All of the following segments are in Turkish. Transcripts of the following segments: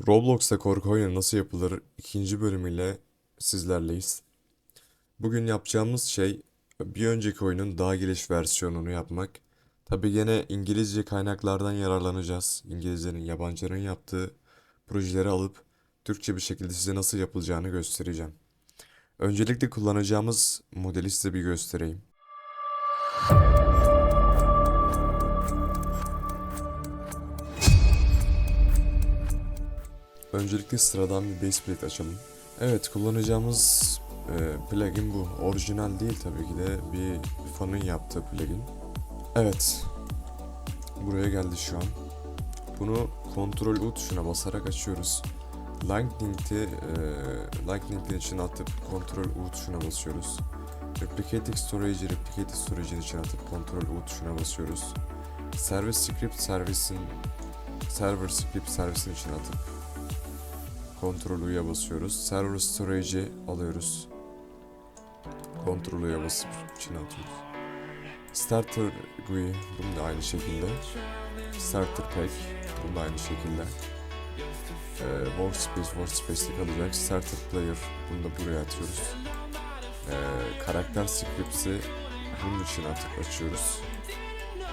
Roblox'ta korku oyunu nasıl yapılır ikinci bölümüyle sizlerleyiz. Bugün yapacağımız şey bir önceki oyunun daha geniş versiyonunu yapmak. Tabi gene İngilizce kaynaklardan yararlanacağız. İngilizlerin, yabancıların yaptığı projeleri alıp Türkçe bir şekilde size nasıl yapılacağını göstereceğim. Öncelikle kullanacağımız modeli size bir göstereyim. Öncelikle sıradan bir base plate açalım. Evet kullanacağımız e, plugin bu. Orijinal değil tabii ki de bir fanın yaptığı plugin. Evet. Buraya geldi şu an. Bunu Ctrl U tuşuna basarak açıyoruz. Lightning'i e, Lightning'in içine atıp Ctrl U tuşuna basıyoruz. Replicating Storage'i Replicating Storage'in içine atıp Ctrl U tuşuna basıyoruz. Service Script servisin Server Script servisin içine atıp Ctrl U'ya basıyoruz. Server Storage'i alıyoruz. Ctrl U'ya basıp içine atıyoruz. Starter GUI bunu da aynı şekilde. Starter Pack bunu da aynı şekilde. Ee, workspace Workspace'te kalacak. Starter Player bunu da buraya atıyoruz. Ee, karakter Script'i bunun içine atıp açıyoruz.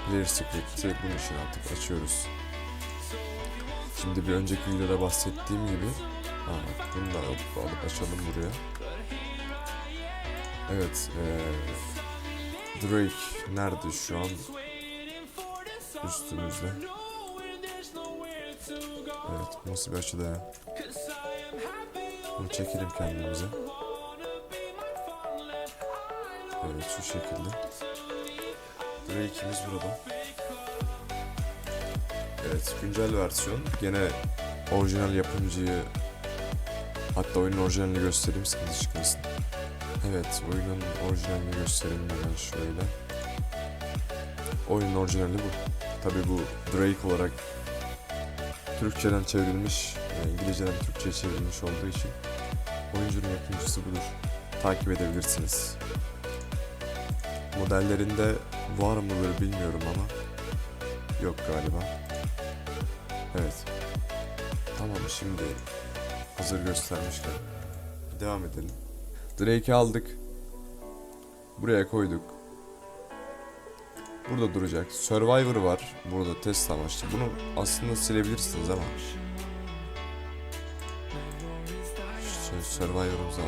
Player Script'i bunun içine atıp açıyoruz. Şimdi bir önceki videoda bahsettiğim gibi ha, bunu da alıp, alıp açalım buraya. Evet, eee Drake nerede şu an? Üstümüzde. Evet, nasıl bir açıda ya? Bunu çekelim kendimize. Evet, şu şekilde. Drake'imiz burada. Evet, güncel versiyon. Gene orijinal yapımcıyı hatta oyunun orijinalini göstereyim sıkıntı çıkmasın. Evet, oyunun orijinalini göstereyim hemen şöyle. Oyunun orijinali bu. Tabi bu Drake olarak Türkçeden çevrilmiş, e, İngilizceden Türkçe'ye çevrilmiş olduğu için oyuncunun yapımcısı budur. Takip edebilirsiniz. Modellerinde var mıdır bilmiyorum ama yok galiba. Evet. Tamam şimdi hazır göstermişken devam edelim. Drake'i aldık. Buraya koyduk. Burada duracak. Survivor var. Burada test amaçlı. Bunu aslında silebilirsiniz ama. Şu Survivor'ımız var.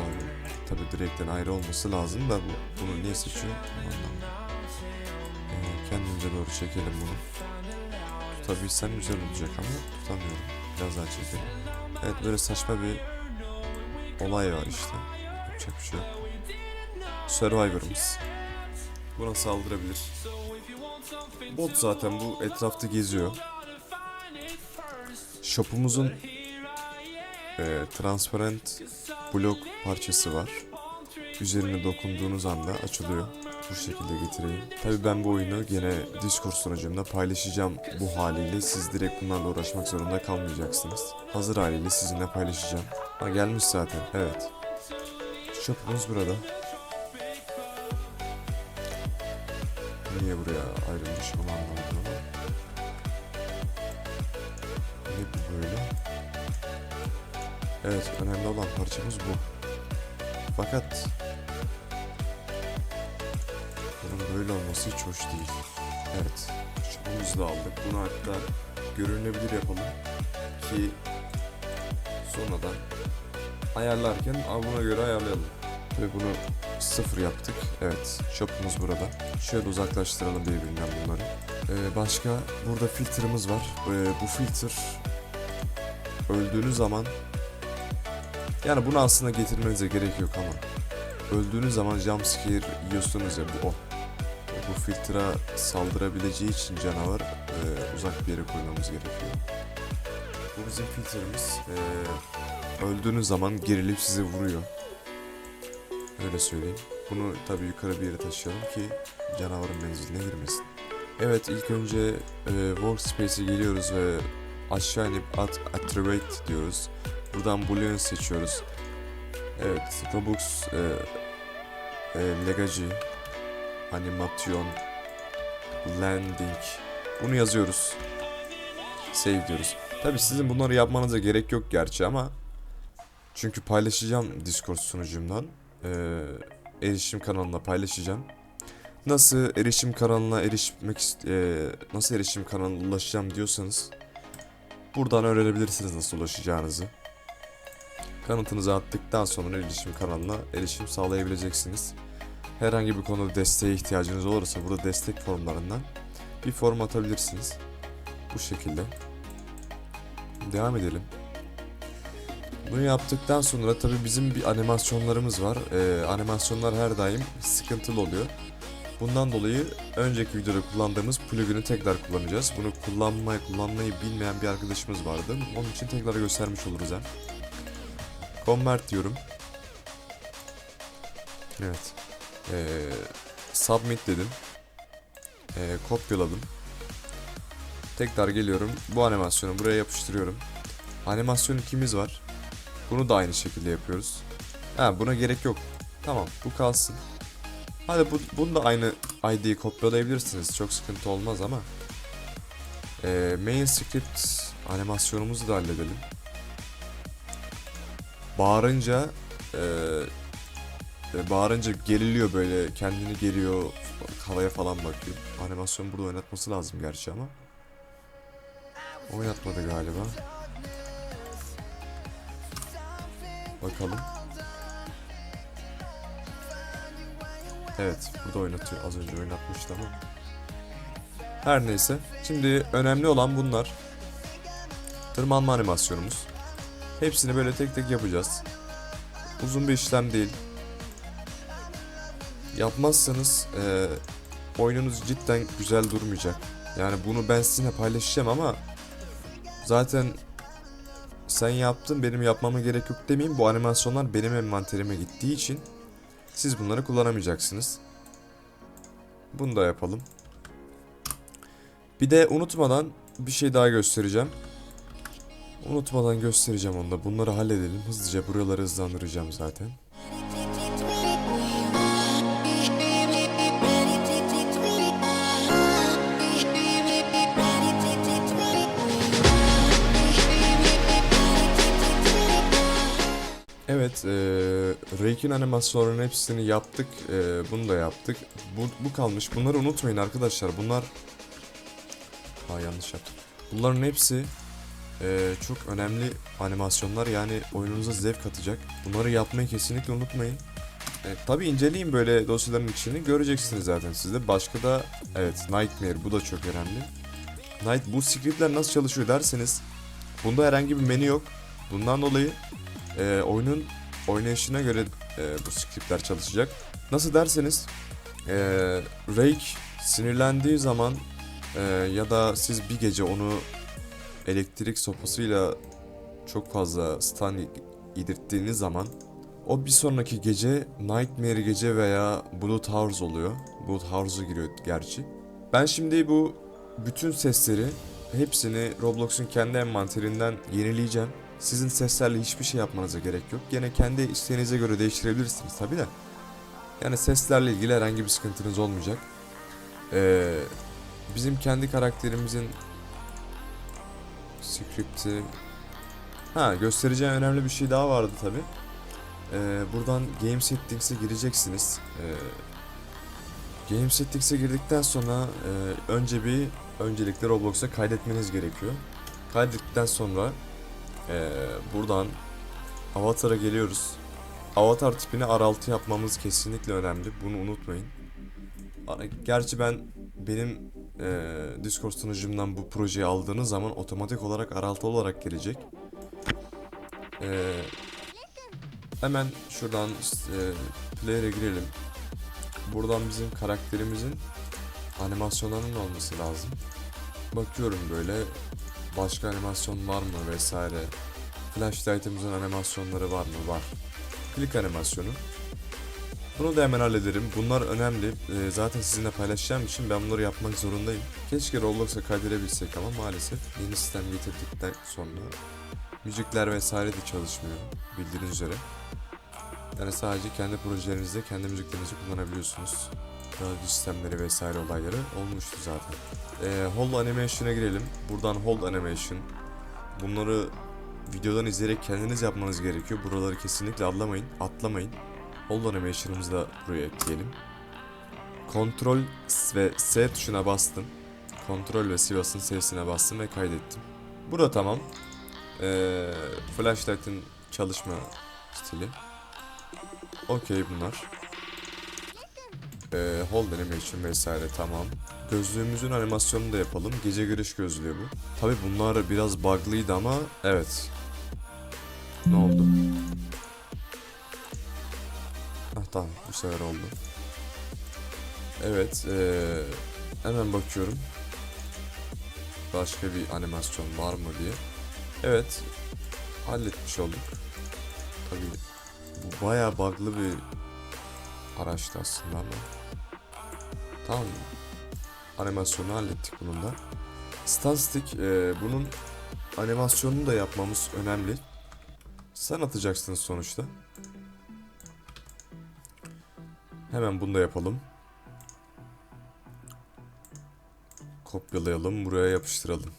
Tabi Drake'den ayrı olması lazım da bu, bunu niye seçiyor? Anlamadım. Ee, kendimize doğru çekelim bunu. Tutabilsem güzel olacak ama tutamıyorum. Biraz daha çekelim. Evet böyle saçma bir olay var işte. Yapacak bir şey yok. Survivor'ımız. Buna saldırabilir. Bot zaten bu etrafta geziyor. Shop'umuzun e, transparent blok parçası var. Üzerine dokunduğunuz anda açılıyor. Bu şekilde getireyim. Tabii ben bu oyunu gene Discord sunucumda paylaşacağım bu haliyle. Siz direkt bunlarla uğraşmak zorunda kalmayacaksınız. Hazır haliyle sizinle paylaşacağım. Ha gelmiş zaten. Evet. Shop'umuz burada. Niye buraya ayrılmış onu anlamadım ama. Ne bu böyle? Evet önemli olan parçamız bu. Fakat böyle olması hiç hoş değil. Evet. Çubuğumuzu da aldık. Bunu hatta görünebilir yapalım ki sonradan ayarlarken buna göre ayarlayalım. Ve bunu sıfır yaptık. Evet, shop'umuz burada. Şöyle uzaklaştıralım birbirinden bunları. Ee, başka burada filtremiz var. Ee, bu filtre öldüğünüz zaman yani bunu aslında getirmenize gerek yok ama öldüğünüz zaman jumpscare yiyorsunuz ya bu o. Bu filtre saldırabileceği için canavar e, uzak bir yere koymamız gerekiyor. Bu bizim filtremiz. E, öldüğünüz zaman gerilip size vuruyor. Öyle söyleyeyim. Bunu tabii yukarı bir yere taşıyalım ki canavarın menziline girmesin. Evet ilk önce e, Workspace'e geliyoruz ve aşağı inip Add Attribute diyoruz. Buradan Boolean seçiyoruz. Evet Robux e, e, Legacy Animation Landing Bunu yazıyoruz. Save diyoruz. Tabi sizin bunları yapmanıza gerek yok gerçi ama çünkü paylaşacağım Discord sunucumdan. Ee, erişim kanalına paylaşacağım. Nasıl erişim kanalına erişmek ee, nasıl erişim kanalına ulaşacağım diyorsanız buradan öğrenebilirsiniz nasıl ulaşacağınızı. Kanıtınızı attıktan sonra erişim kanalına erişim sağlayabileceksiniz. Herhangi bir konuda desteğe ihtiyacınız olursa burada destek formlarından bir form atabilirsiniz. Bu şekilde. Devam edelim. Bunu yaptıktan sonra tabii bizim bir animasyonlarımız var. Ee, animasyonlar her daim sıkıntılı oluyor. Bundan dolayı önceki videoda kullandığımız plugin'i tekrar kullanacağız. Bunu kullanmayı kullanmayı bilmeyen bir arkadaşımız vardı. Onun için tekrar göstermiş oluruz hem. Convert diyorum. Evet. Ee, submit dedim. Ee, kopyaladım. Tekrar geliyorum. Bu animasyonu buraya yapıştırıyorum. Animasyon ikimiz var. Bunu da aynı şekilde yapıyoruz. Ha buna gerek yok. Tamam bu kalsın. Hadi bu, bunu da aynı ID'yi kopyalayabilirsiniz. Çok sıkıntı olmaz ama. Ee, main script animasyonumuzu da halledelim. Bağırınca e, e, bağırınca geriliyor böyle kendini geriyor havaya falan bakıyor. Animasyon burada oynatması lazım gerçi ama. Oynatmadı galiba. Bakalım. Evet, burada oynatıyor. Az önce oynatmıştı ama. Her neyse. Şimdi önemli olan bunlar. Tırmanma animasyonumuz. Hepsini böyle tek tek yapacağız. Uzun bir işlem değil. Yapmazsanız eee oyununuz cidden güzel durmayacak. Yani bunu ben sizinle paylaşacağım ama zaten sen yaptın benim yapmama gerek yok demeyeyim. Bu animasyonlar benim envanterime gittiği için siz bunları kullanamayacaksınız. Bunu da yapalım. Bir de unutmadan bir şey daha göstereceğim. Unutmadan göstereceğim onu da. Bunları halledelim. Hızlıca buraları hızlandıracağım zaten. Evet, eee Reik'in animasyonlarının hepsini yaptık. Eee, bunu da yaptık. Bu, bu kalmış. Bunları unutmayın arkadaşlar. Bunlar... Ha yanlış yaptım. Bunların hepsi eee, çok önemli animasyonlar. Yani oyununuza zevk katacak. Bunları yapmayı kesinlikle unutmayın. E, tabii inceleyin böyle dosyaların içini. Göreceksiniz zaten siz de. Başka da evet Nightmare bu da çok önemli. Night bu scriptler nasıl çalışıyor derseniz bunda herhangi bir menü yok. Bundan dolayı e, oyunun oynayışına göre e, bu scriptler çalışacak. Nasıl derseniz e, Rake sinirlendiği zaman e, ya da siz bir gece onu elektrik sopasıyla çok fazla stun yedirttiğiniz zaman o bir sonraki gece Nightmare gece veya Blood House oluyor. Blood House'a giriyor gerçi. Ben şimdi bu bütün sesleri hepsini Roblox'un kendi envanterinden yenileyeceğim. Sizin seslerle hiçbir şey yapmanıza gerek yok. Gene kendi isteğinize göre değiştirebilirsiniz tabi de. Yani seslerle ilgili herhangi bir sıkıntınız olmayacak. Ee, bizim kendi karakterimizin script'i Ha göstereceğim önemli bir şey daha vardı tabi. Ee, buradan Game Settings'e gireceksiniz. Ee, Game Settings'e girdikten sonra e, önce bir öncelikle Roblox'a kaydetmeniz gerekiyor. Kaydettikten sonra e, buradan Avatar'a geliyoruz. Avatar tipini R6 yapmamız kesinlikle önemli. Bunu unutmayın. Gerçi ben benim e, Discord sunucumdan bu projeyi aldığınız zaman otomatik olarak R6 olarak gelecek. E, hemen şuradan e, player'e girelim. Buradan bizim karakterimizin animasyonlarının olması lazım. Bakıyorum böyle başka animasyon var mı vesaire. Flashlight'ımızın animasyonları var mı? Var. Klik animasyonu. Bunu da hemen hallederim. Bunlar önemli. Ee, zaten sizinle paylaşacağım için ben bunları yapmak zorundayım. Keşke Roblox'a kaydedebilsek ama maalesef yeni sistem getirdikten sonra müzikler vesaire de çalışmıyor bildiğiniz üzere. Yani sadece kendi projelerinizde kendi müziklerinizi kullanabiliyorsunuz. Radyo sistemleri vesaire olayları olmuştu zaten. Ee, hold animation'a girelim. Buradan hold animation. bunları videodan izleyerek kendiniz yapmanız gerekiyor. Buraları kesinlikle atlamayın. Atlamayın. Hold animation'ımızı da buraya ekleyelim. Kontrol ve S tuşuna bastım. Kontrol ve Sivas'ın S'sine bastım ve kaydettim. Burada tamam. Ee, flashlight'ın çalışma stili. Okey bunlar. Ee, hold animation vesaire tamam. Gözlüğümüzün animasyonunu da yapalım. Gece görüş gözlüğü bu. Tabi bunlar biraz bug'lıydı ama evet. Ne oldu? Ah tamam bu sefer oldu. Evet ee, hemen bakıyorum. Başka bir animasyon var mı diye. Evet halletmiş olduk. Tabii bu bayağı bug'lı bir araçtı aslında ama. Tamam animasyonu hallettik bunun da. Stanstik e, bunun animasyonunu da yapmamız önemli. Sen atacaksın sonuçta. Hemen bunu da yapalım. Kopyalayalım, buraya yapıştıralım.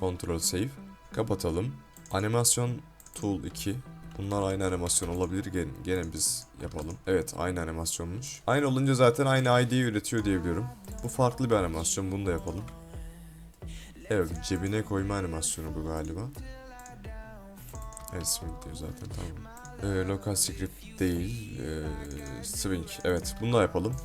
Ctrl save. Kapatalım. Animasyon tool 2. Bunlar aynı animasyon olabilir. Gene, gene biz yapalım. Evet aynı animasyonmuş. Aynı olunca zaten aynı ID'yi üretiyor diye biliyorum. Bu farklı bir animasyon. Bunu da yapalım. Evet cebine koyma animasyonu bu galiba. Evet swing diyor zaten tamam. Ee, local script değil. Ee, swing. Evet bunu da yapalım.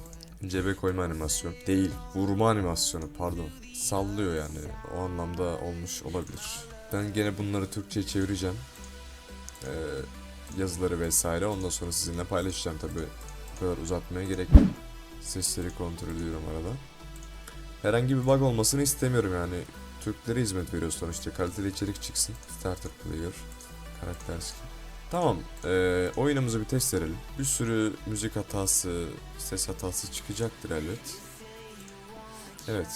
Cebe koyma animasyon. Değil. Vurma animasyonu pardon. Sallıyor yani. O anlamda olmuş olabilir. Ben gene bunları Türkçe'ye çevireceğim. Ee, yazıları vesaire. Ondan sonra sizinle paylaşacağım tabi. Bu kadar uzatmaya gerek yok. Sesleri kontrol ediyorum arada. Herhangi bir bug olmasını istemiyorum yani. Türklere hizmet veriyor sonuçta. Kaliteli içerik çıksın. Starter player. Karakter skin. Tamam. eee, oyunumuzu bir test edelim. Bir sürü müzik hatası, ses hatası çıkacaktır elbet. Evet.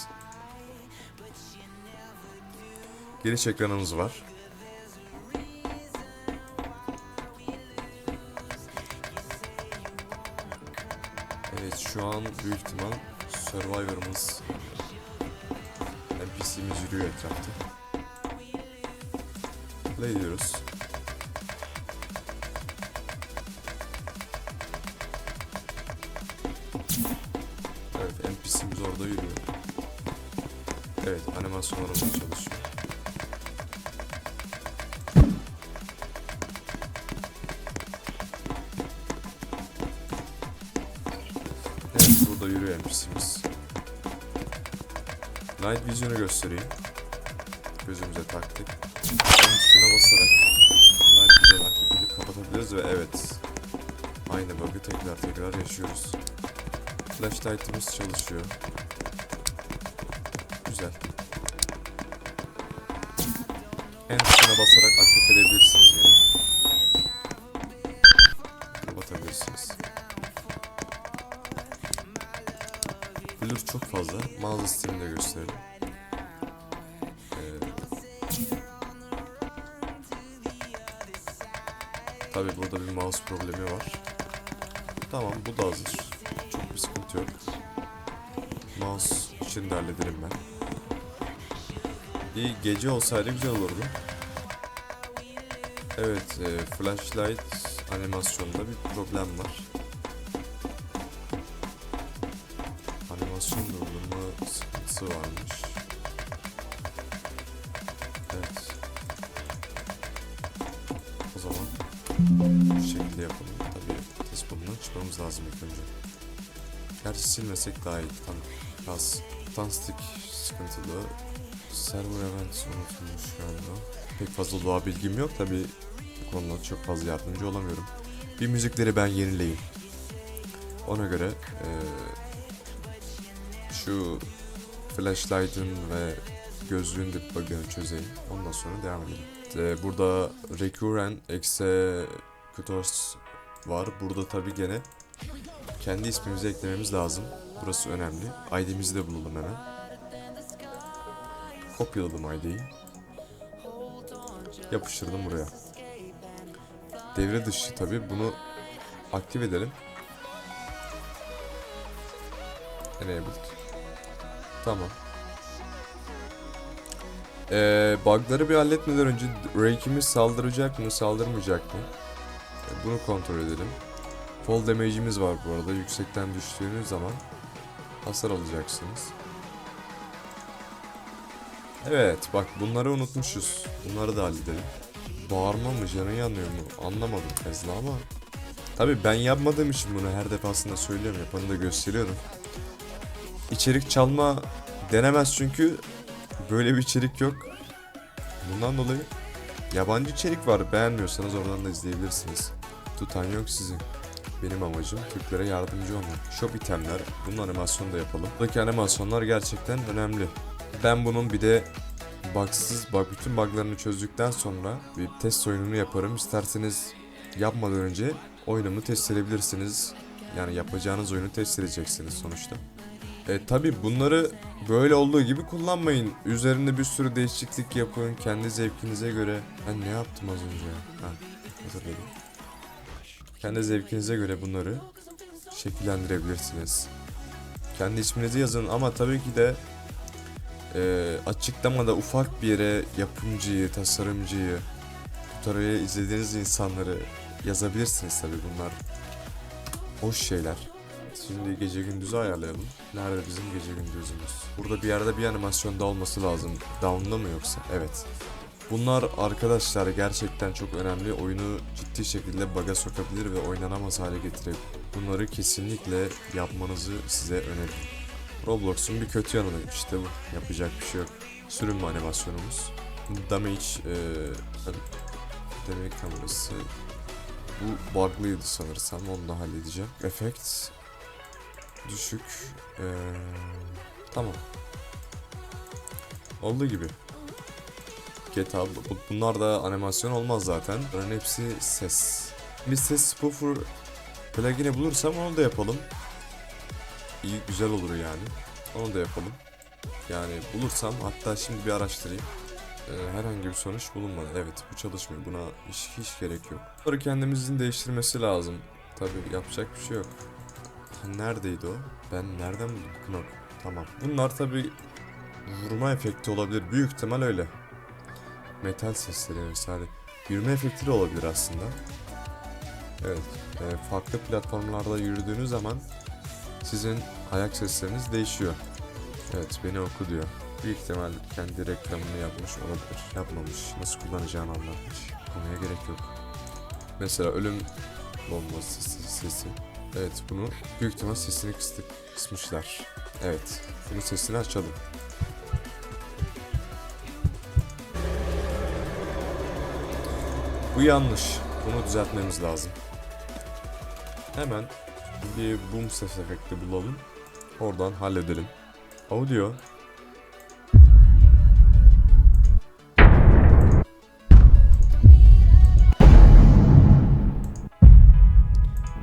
Giriş ekranımız var. Şu an büyük ihtimal Survivor'ımız NPC'miz yürüyor etrafta. Play diyoruz. Evet NPC'miz orada yürüyor. Evet animasyonlarımız çalışıyor. Yürüyor NPC'miz. Night Vision'u göstereyim. Gözümüze taktık. Onun tuşuna basarak Night Vision aktif edip kapatabiliriz ve evet Aynı bug'ı tekrar tekrar yaşıyoruz. Flashlight'ımız çalışıyor. Güzel. En tuşuna basarak aktif edebilirsiniz yine. Fazla. Mağaza stilini de gösterelim. Ee, Tabi burada bir mouse problemi var. Tamam bu da hazır. Çok bir sıkıntı yok. Mouse için de hallederim ben. Bir gece olsaydı güzel olurdu. Evet, e, flashlight animasyonda bir problem var. Lazım ilk önce. Gerçi silmesek daha iyi. Tam biraz Tanstik sıkıntılı. Server event unutulmuş galiba. Pek fazla doğa bilgim yok tabi bu konuda çok fazla yardımcı olamıyorum. Bir müzikleri ben yenileyim. Ona göre eee, şu flashlight'ın ve gözlüğün de bug'ını çözeyim. Ondan sonra devam edelim. Eee, burada recurrent executors var. Burada tabi gene kendi ismimizi eklememiz lazım. Burası önemli. ID'mizi de bulalım hemen. Kopyaladım ID'yi. Yapıştırdım buraya. Devre dışı tabi bunu aktif edelim. Enabled. Tamam. Ee, bug'ları bir halletmeden önce Rake'imiz saldıracak mı, saldırmayacak mı? Bunu kontrol edelim. Fall damage'imiz var bu arada. Yüksekten düştüğünüz zaman hasar alacaksınız. Evet bak bunları unutmuşuz. Bunları da halledelim. Bağırma mı canı yanıyor mu anlamadım Fezla ama Tabi ben yapmadığım için bunu her defasında söylüyorum yapanı da gösteriyorum. İçerik çalma denemez çünkü böyle bir içerik yok. Bundan dolayı yabancı içerik var beğenmiyorsanız oradan da izleyebilirsiniz. Tutan yok sizin. Benim amacım Türklere yardımcı olmak. Shop itemler, bunun animasyonu da yapalım. Buradaki animasyonlar gerçekten önemli. Ben bunun bir de bugsız, bak bütün buglarını çözdükten sonra bir test oyununu yaparım. İsterseniz yapmadan önce oyunumu test edebilirsiniz. Yani yapacağınız oyunu test edeceksiniz sonuçta. E tabi bunları böyle olduğu gibi kullanmayın. Üzerinde bir sürü değişiklik yapın kendi zevkinize göre. Ben ne yaptım az önce? Ha, hatırladım. Kendi zevkinize göre bunları şekillendirebilirsiniz. Kendi isminizi yazın ama tabii ki de e, açıklamada ufak bir yere yapımcıyı, tasarımcıyı, tutaraya izlediğiniz insanları yazabilirsiniz tabii bunlar. Hoş şeyler. Şimdi gece gündüzü ayarlayalım. Nerede bizim gece gündüzümüz? Burada bir yerde bir animasyon da olması lazım. Down'da mı yoksa? Evet. Bunlar arkadaşlar gerçekten çok önemli. Oyunu ciddi şekilde bug'a sokabilir ve oynanamaz hale getirebilir. Bunları kesinlikle yapmanızı size öneririm. Roblox'un bir kötü yanı işte bu. Yapacak bir şey yok. Sürünme animasyonumuz. Damage, e, damage kamerası. Bu bug'lıydı sanırsam. Onu da halledeceğim. Effect düşük. E, tamam. Olduğu gibi. Bu- bunlar da animasyon olmaz zaten. Bunların hepsi ses. Bir ses spoofer plugin'i bulursam onu da yapalım. İyi güzel olur yani. Onu da yapalım. Yani bulursam hatta şimdi bir araştırayım. Ee, herhangi bir sonuç bulunmadı. Evet bu çalışmıyor. Buna hiç, hiç gerek yok. Bunları kendimizin değiştirmesi lazım. Tabi yapacak bir şey yok. Neredeydi o? Ben nereden buldum? Tamam. Bunlar tabi vurma efekti olabilir. Büyük ihtimal öyle. Metal sesleri vesaire. Yürüme efekti de olabilir aslında. Evet. e, farklı platformlarda yürüdüğünüz zaman sizin ayak sesleriniz değişiyor. Evet beni oku diyor. Büyük ihtimal kendi reklamını yapmış olabilir. Yapmamış. Nasıl kullanacağını anlatmış. Konuya gerek yok. Mesela ölüm bombası sesi. Evet bunu büyük ihtimal sesini kıstık, kısmışlar. Evet. Bunun sesini açalım. Bu yanlış. Bunu düzeltmemiz lazım. Hemen bir boom ses efekti bulalım. Oradan halledelim. Audio.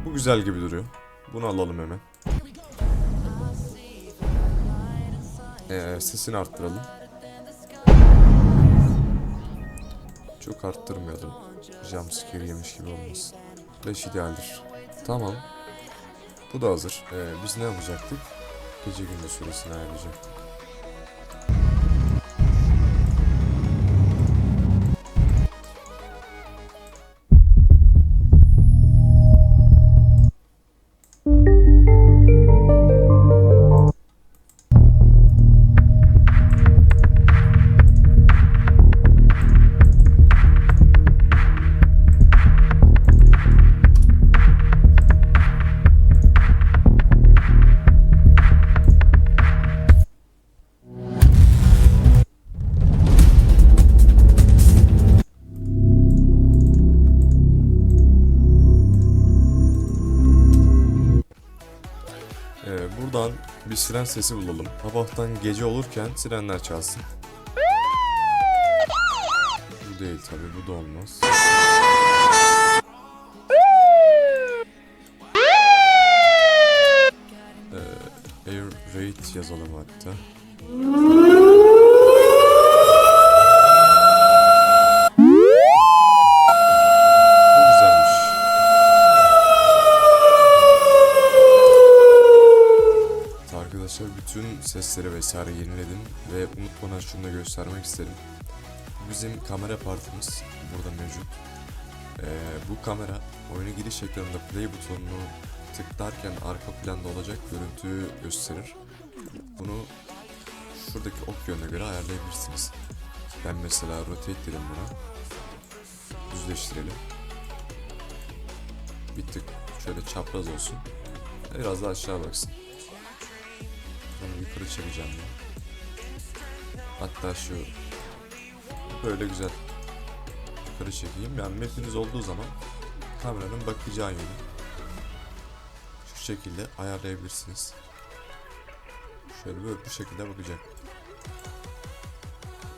Bu güzel gibi duruyor. Bunu alalım hemen. Ee, sesini arttıralım. Çok arttırmayalım. Jumpscare yemiş gibi olmasın. 5 idealdir. Tamam. Bu da hazır. Ee, biz ne yapacaktık? Gece gündüz süresini ayarlayacaktık. Bir siren sesi bulalım. Sabahtan gece olurken sirenler çalsın. Bu değil tabi bu da olmaz. Ee, Air Raid yazalım hatta. Vesaire yeniledim ve unutmadan şunu da göstermek isterim. bizim kamera partimiz burada mevcut. Ee, bu kamera oyuna giriş ekranında play butonunu tıklarken arka planda olacak görüntüyü gösterir. Bunu şuradaki ok yönüne göre ayarlayabilirsiniz. Ben mesela rotate dedim buna. Düzleştirelim. Bir tık şöyle çapraz olsun. Biraz da aşağı baksın. Sonra yukarı çekeceğim bunu. Hatta şu böyle güzel yukarı çekeyim. Yani map'iniz olduğu zaman kameranın bakacağı yönü şu şekilde ayarlayabilirsiniz. Şöyle böyle bu şekilde bakacak.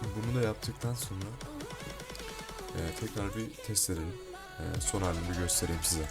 Bunu da yaptıktan sonra e, tekrar bir test edelim. E, son halini göstereyim size.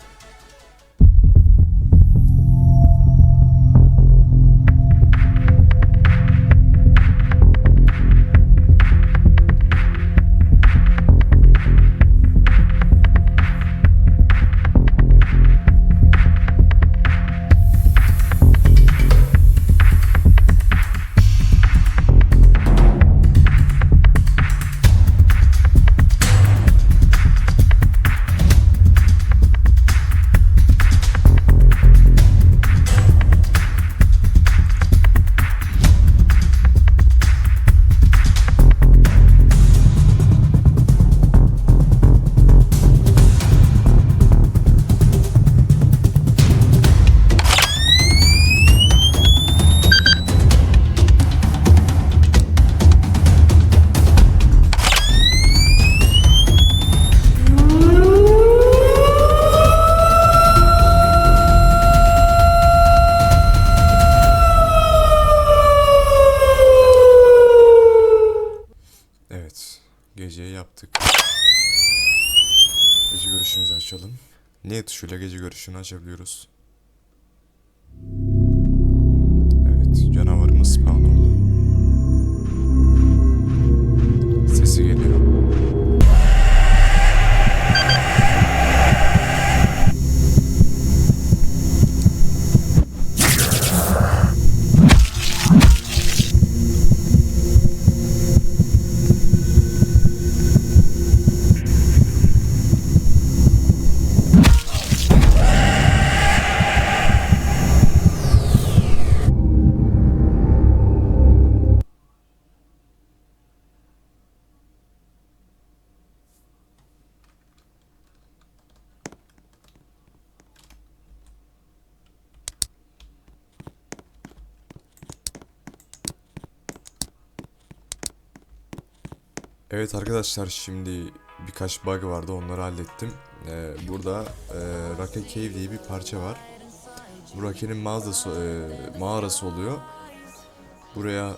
Tuşuyla gece görüşünü açabiliyoruz? Evet, canavarımız spawn oldu. Sesi geliyor. Evet arkadaşlar şimdi birkaç bug vardı onları hallettim. Ee, burada e, Rake Cave diye bir parça var. Bu Rake'nin mağazası, e, mağarası oluyor. Buraya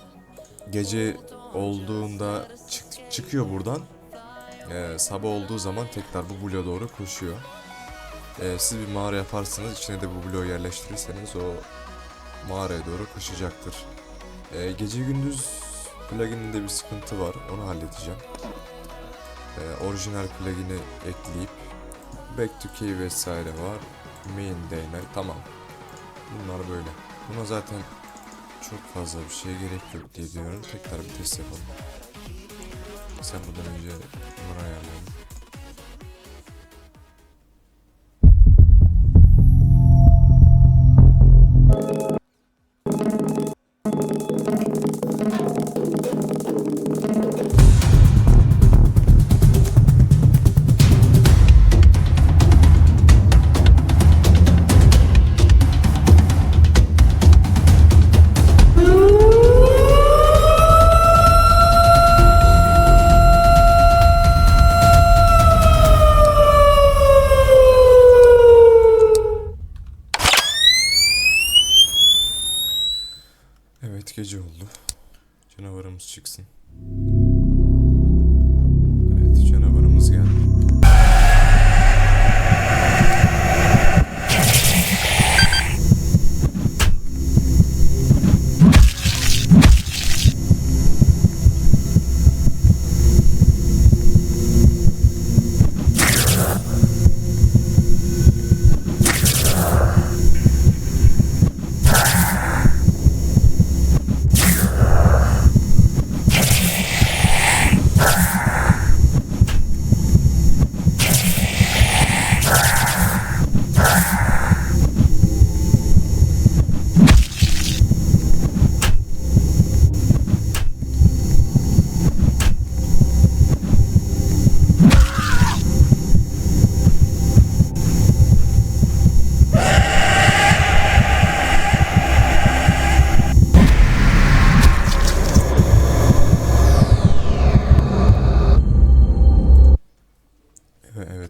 gece olduğunda çık- çıkıyor buradan. Ee, sabah olduğu zaman tekrar bu bloğa doğru koşuyor. Ee, siz bir mağara yaparsanız içine de bu bloğu yerleştirirseniz o mağaraya doğru koşacaktır. Ee, gece gündüz plugin'inde bir sıkıntı var. Onu halledeceğim. Ee, orijinal plugin'i ekleyip Back to Key vesaire var. Main değnek tamam. Bunlar böyle. Buna zaten çok fazla bir şeye gerek yok diye diyorum. Tekrar bir test yapalım. Sen bundan önce bunları ayarlayalım.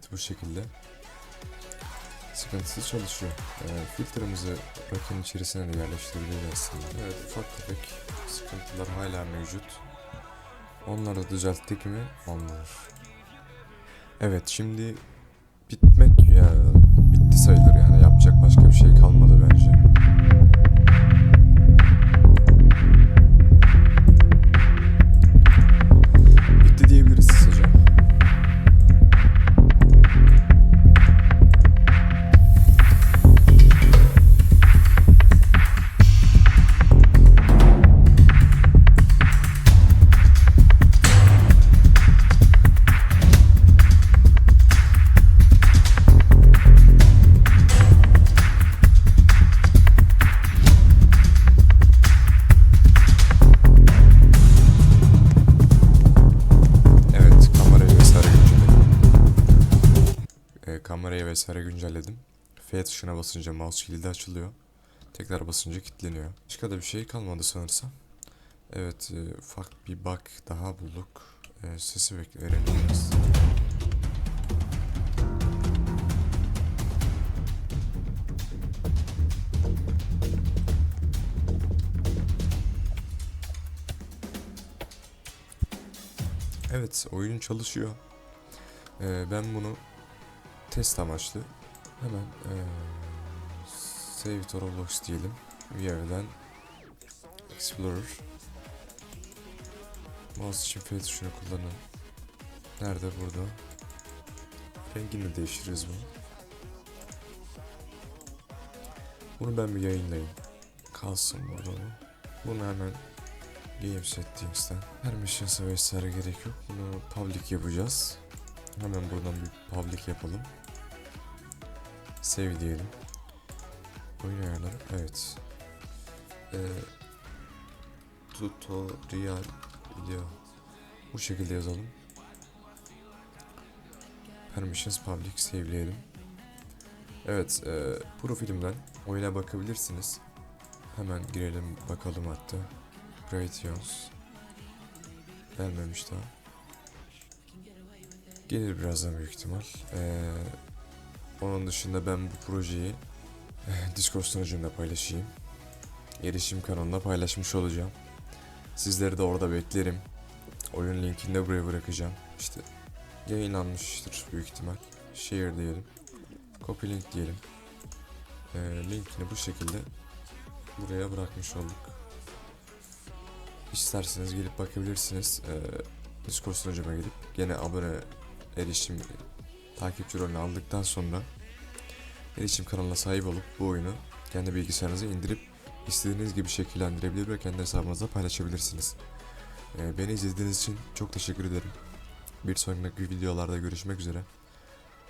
Evet bu şekilde sıkıntısız çalışıyor. Ee, filtremizi rakının içerisine de yerleştirebiliriz aslında. Evet ufak tefek sıkıntılar hala mevcut. Onları düzelttik mi anlar. Evet şimdi bitmek ya vesaire güncelledim. F tuşuna basınca mouse kilidi açılıyor. Tekrar basınca kilitleniyor. Başka da bir şey kalmadı sanırsam. Evet e, ufak bir bug daha bulduk. E, sesi bekle öğreneceğiz. Evet oyun çalışıyor. Ee, ben bunu test amaçlı hemen ee, save to Roblox diyelim. VR'den Explorer Mouse için F tuşunu kullanın. Nerede burada? Rengini de değiştiririz bunu. Bunu ben bir yayınlayayım. Kalsın burada bu. Bunu hemen Game Settings'ten. Permissions'a vesaire gerek yok. Bunu public yapacağız. Hemen buradan bir public yapalım. Save diyelim. Oyun. Evet. Ee, tutorial video. Bu şekilde yazalım. Permissions public save'leyelim. Evet, e, profilimden oyuna bakabilirsiniz. Hemen girelim bakalım hatta. Radios. Gelmemiş daha. Gelir birazdan büyük ihtimal. Ee, onun dışında ben bu projeyi eh, Discord sunucumda paylaşayım. Erişim kanalında paylaşmış olacağım. Sizleri de orada beklerim. Oyun linkini de buraya bırakacağım. İşte yayınlanmıştır büyük ihtimal. Share diyelim. Copy link diyelim. Ee, linkini bu şekilde buraya bırakmış olduk. İsterseniz gelip bakabilirsiniz. Ee, Discord sunucuma gelip gene abone erişim takipçi rolünü aldıktan sonra erişim kanalına sahip olup bu oyunu kendi bilgisayarınıza indirip istediğiniz gibi şekillendirebilir ve kendi hesabınızda paylaşabilirsiniz. Ee, beni izlediğiniz için çok teşekkür ederim. Bir sonraki videolarda görüşmek üzere.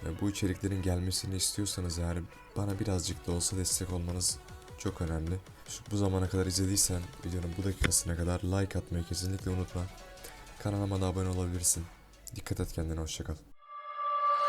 Ee, bu içeriklerin gelmesini istiyorsanız yani bana birazcık da olsa destek olmanız çok önemli. Şu, bu zamana kadar izlediysen videonun bu dakikasına kadar like atmayı kesinlikle unutma. Kanalıma da abone olabilirsin. Dikkat et kendine hoşçakal.